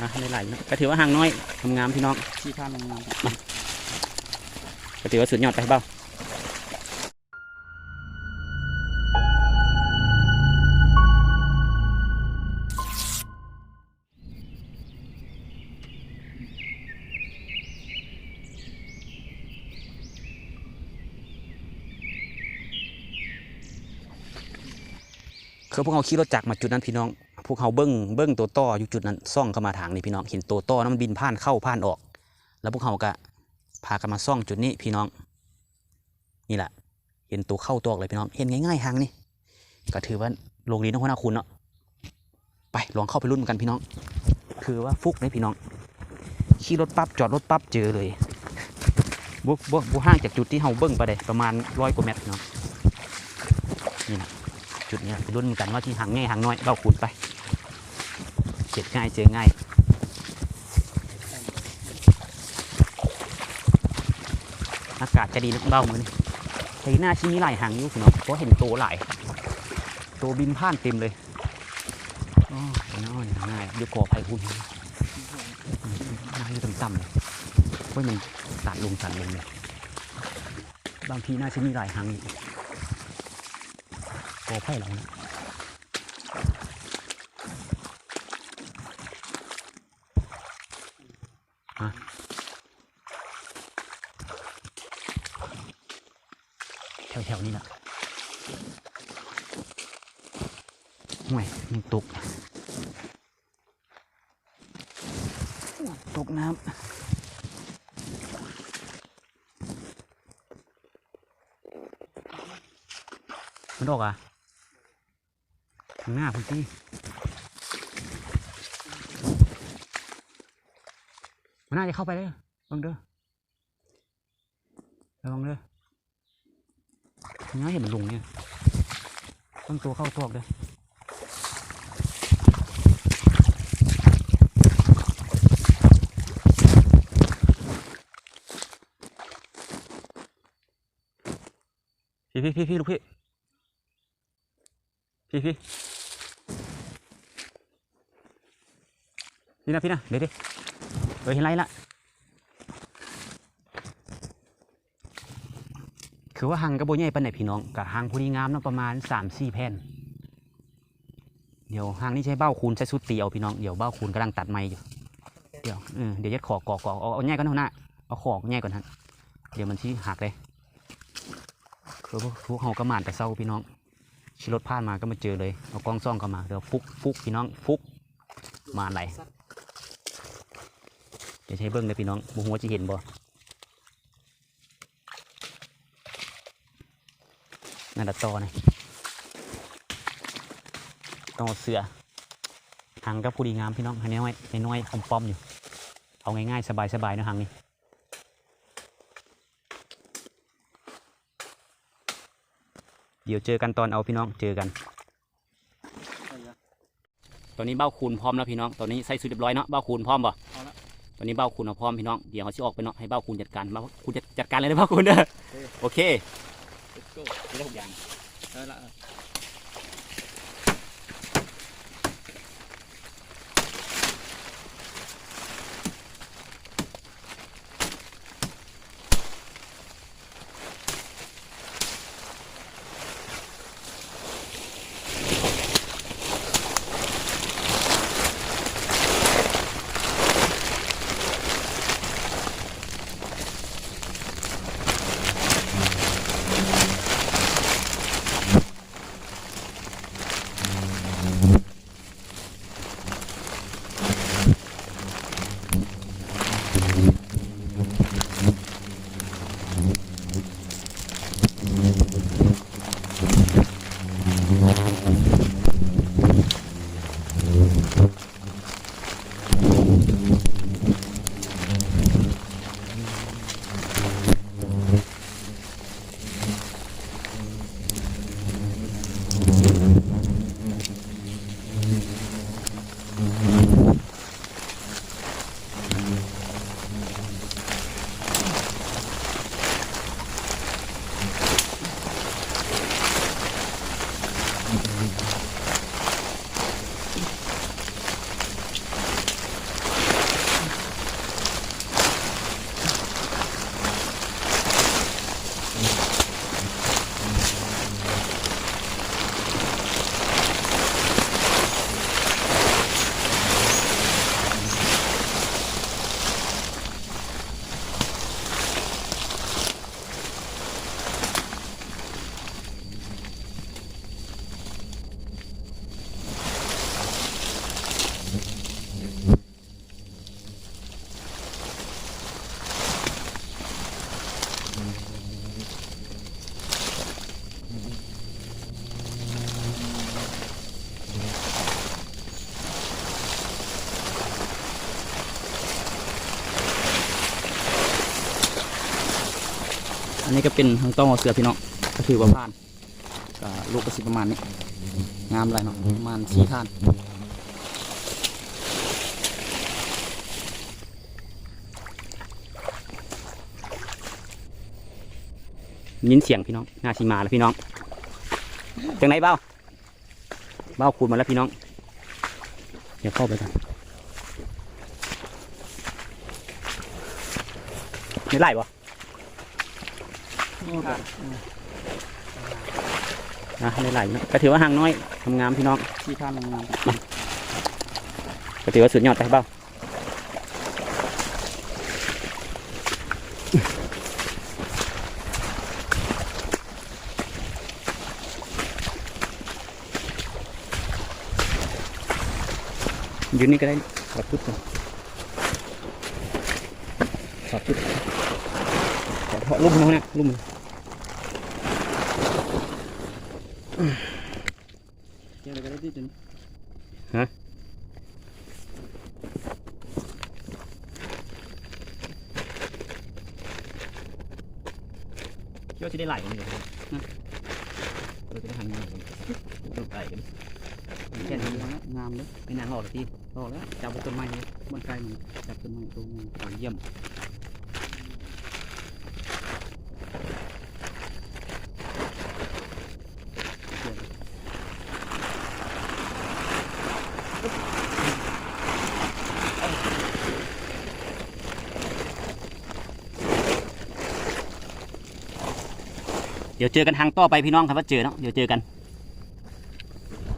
นะไม่ไหลเนอะก็ถือว่าห่างน้อยทำงามพี่น้องชี้ข้างลงมาก็ถือว่าสุดยอดไปเบ้า คือพวกเขาขี่รถจักรมาจุดนั้นพี่น้อง พวกเขาเบิ้งเบิ้งตัวต่ออยู่จุดนั้นซ่องเข้ามาทางนี้พี่น้องเห็นตัวต่อนั้นมันบินผ่านเข้าผ่านออก แล้วพวกเขาก็พากันมาซ่องจุดนี้พี่น้อง นี่แหละเห็นตัวเข้าตัวออกเลยพี่น้อง เห็นง่ายๆทางนี้ก็ถือว่าโรงเรียนของหัวหน้าคุณเนาะไปลองเข้าไปรุ่นกันพี่น้อง คือว่าฟุกเลยพี่น้องขี่รถปั๊บจอดรถปั๊บเจอเลยบวกบวกบวกห่างจากจุดที่เฮาเบิ้งไปเลยประมาณร้อยกว่าเมตรพี่น้องนี่นะ จุดนี้รุ่นกันว่าที่หางง่ายหางน้อยเราขุดไปเจ็ดง่ายเจอง่ายอากาศจะดีนะเบ้ามือนี่แต่หน้าที่มีหลายหางอยู่พี่น้อเพราะเห็นตัวหลายตัวบินผ่านเต็มเลยอ๋อเนาะนี่ง่ายยวกอไผ่คุณน่าอยู่ต่ำๆเลยเพราะมันตัดลงตัดลงเลยบางทีน่าจะมีหลายหางอยู่ กอไผ่เรานะฮะแถวๆนี้แหละห่วยมันตก ตกน้ำมันดอกอะข้างหน้าคุณพี่มันน่าจะเข้าไปเลยบังเด้อระวังเด้อง่าเห็นมันลงเนี่ยต้องตัวเข้าตัวออกเลยพี่พี่พี่พี่ลูกพี่พี่พี่ พี่นะพี่นะเดี๋ยวดิเฮ้ยเห็นไรละคือว่าหังกระโบใหญ่ปนไหนพี่น้องกับหังพอดีงามนะประมาณ3ามสี่แผ่นเดี๋ยวหังนี่ใช้เบ้าคูณใช้สุดตียวพี่น้องเดี๋ยวเบ้าคูณกำลังตัดไม้อยู่เดี๋ยวเออเดี๋ยวยัดขอกอกอกเอาเอาแง่ก่อนหัวหน้าเอาขอกแง่ก่อนฮะเดี๋ยวมันที่หักเลยคือพวกเขาก็หมานแต่เศร้าพี่น้องชิรถผ่านมาก็มาเจอเลย เอากล้องซ่องเข้ามาเดี๋ยวฟุกฟุกพี่น้องฟุกมาไหลเดี๋ยวใช้เบิ้งเลยพี่น้องบุหัวาจะเห็นบ่นั่นละต่อนี่ต่อเสือหางกับผู้ดีงามพี่น้องอันนี้อยในน้อยอมป้อมอยู่ เอาง่ายๆ สบายๆนะหางนี่เดี๋ยวเจอกันตอนเอาพี่น้องเจอกัน ตอนนี้เบ้าคูณพร้อมแล้วพี่น้อง ตอนนี้ใส่สุดเรียบร้อยเนาะเบ้าคูณพร้อมป่ะ ตอนนี้เบ้าคูณเอาพร้อมพี่น้อง เดี๋ยวเขาจะออกไปเนาะให้เบ้าคูณจัดการเบ้าคูณจัดจัดการเลยนะเบ้าคูณเด้อ โอเคไม่ได้ทุกอย่างได้ละ อันนี้ก็เป็นทางต้องหัวเสือพี่น้องก็ถือว่าผ่านก็ลูกก็สิประมาณนี้งามอะไรเนาะประมาณสี่ท่านยินเสียงพี่น้องนาชิมาแล้วพี่น้องจังไหนเบ้าเบ้าคูณมาแล้วพี่น้อง เดี๋ยวเข้าไปกันไม่ไล่ปะ นะไม่ไล่เนาะก็ถือว่าห่างน้อยทำงามพี่น้องสี่ท่านงามก็ถือว่าสุดยอดไปเบ้าอยู่นี่ก็ได้ขอดพุทธก่อนขอดพุทธขอดเพาะลุ่มมันนะลุ่มมันเจอ อะไรก็ได้ที่จนคิดว่าจะได้ไหลกันอยู่เราจะได้ทำยังไงต้องไหลกันแค่นี้นะงามเลยไม่นานหรอกที่พอแล้วจับต้นไม้เลยมันไกลมันจับต้นไม้ตัวนึงก่อนเยี่ยม เดี๋ยวเจอกันทางต่อไปพี่น้องครับว่าเจอเนาะเดี๋ยวเจอกัน